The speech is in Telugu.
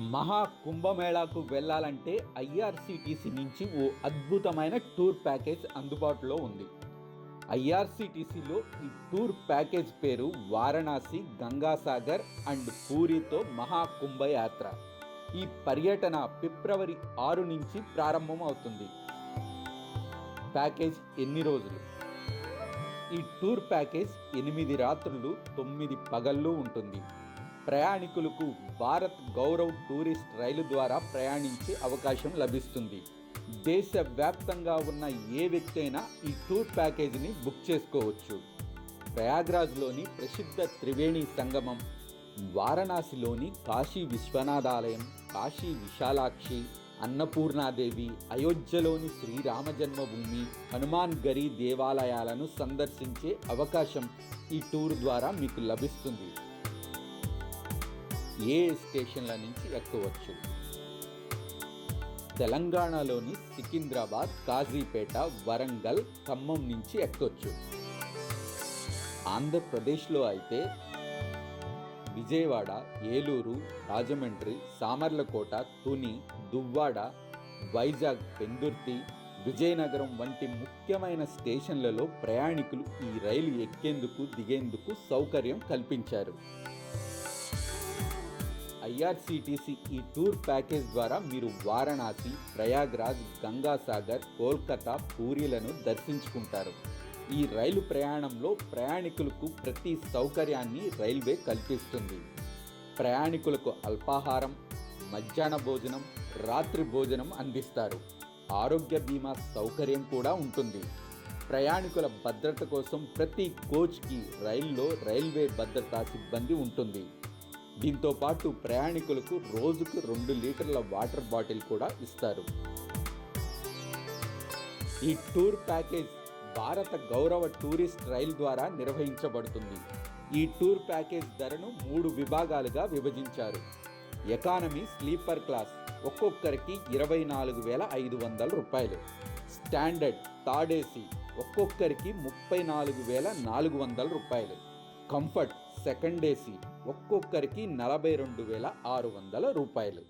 మహా కుంభమేళాకు వెళ్ళాలంటే ఐఆర్సిటిసి నుంచి ఓ అద్భుతమైన టూర్ ప్యాకేజ్ అందుబాటులో ఉంది. ఐఆర్సిటిసిలో ఈ టూర్ ప్యాకేజ్ పేరు వారణాసి గంగాసాగర్ అండ్ పూరితో మహాకుంభయాత్ర. ఈ పర్యటన ఫిబ్రవరి ఆరు నుంచి ప్రారంభం అవుతుంది. ప్యాకేజ్ ఎన్ని రోజులు? ఈ టూర్ ప్యాకేజ్ ఎనిమిది రాత్రులు తొమ్మిది పగళ్ళు ఉంటుంది. ప్రయాణికులకు భారత్ గౌరవ్ టూరిస్ట్ రైలు ద్వారా ప్రయాణించే అవకాశం లభిస్తుంది. దేశవ్యాప్తంగా ఉన్న ఏ వ్యక్తి అయినా ఈ టూర్ ప్యాకేజీని బుక్ చేసుకోవచ్చు. ప్రయాగ్రాజ్లోని ప్రసిద్ధ త్రివేణి సంగమం వారణాసిలోని కాశీ విశ్వనాథాలయం కాశీ విశాలాక్షి అన్నపూర్ణాదేవి అయోధ్యలోని శ్రీరామ జన్మభూమి హనుమాన్ గరి దేవాలయాలను సందర్శించే అవకాశం ఈ టూర్ ద్వారా మీకు లభిస్తుంది. ఏ స్టేషన్ల నుంచి ఎక్కవచ్చు తెలంగాణలోని సికింద్రాబాద్ కాజీపేట వరంగల్ ఖమ్మం నుంచి ఎక్కొచ్చు. ఆంధ్రప్రదేశ్లో అయితే విజయవాడ ఏలూరు రాజమండ్రి సామర్లకోట తుని దువ్వాడ వైజాగ్ పెందుర్తి విజయనగరం వంటి ముఖ్యమైన స్టేషన్లలో ప్రయాణికులు ఈ రైలు ఎక్కేందుకు దిగేందుకు సౌకర్యం కల్పించారు. ఐఆర్సిటిసి ఈ టూర్ ప్యాకేజ్ ద్వారా మీరు వారణాసి ప్రయాగ్రాజ్ గంగాసాగర్ కోల్కతా పూరీలను దర్శించుకుంటారు. ఈ రైలు ప్రయాణంలో ప్రయాణికులకు ప్రతి సౌకర్యాన్ని రైల్వే కల్పిస్తుంది. ప్రయాణికులకు అల్పాహారం మధ్యాహ్న భోజనం రాత్రి భోజనం అందిస్తారు. ఆరోగ్య బీమా సౌకర్యం కూడా ఉంటుంది. ప్రయాణికుల భద్రత కోసం ప్రతి కోచ్కి రైల్లో రైల్వే భద్రతా సిబ్బంది ఉంటుంది. దీంతో పాటు ప్రయాణికులకు రోజుకు రెండు లీటర్ల వాటర్ బాటిల్ కూడా ఇస్తారు. ఈ టూర్ ప్యాకేజ్ భారత గౌరవ టూరిస్ట్ రైల్ ద్వారా నిర్వహించబడుతుంది. ఈ టూర్ ప్యాకేజ్ ధరను మూడు విభాగాలుగా విభజించారు. ఎకానమీ స్లీపర్ క్లాస్ ఒక్కొక్కరికి ఇరవై నాలుగు వేల ఐదు వందల రూపాయలు. స్టాండర్డ్ థర్డ్ ఏసీ ఒక్కొక్కరికి ముప్పై నాలుగు వేల నాలుగు వందల రూపాయలు. కంఫర్ట్ సెకండ్ ఏసీ ఒక్కొక్కరికి నలభై రెండు వేల ఆరు వందల రూపాయలు.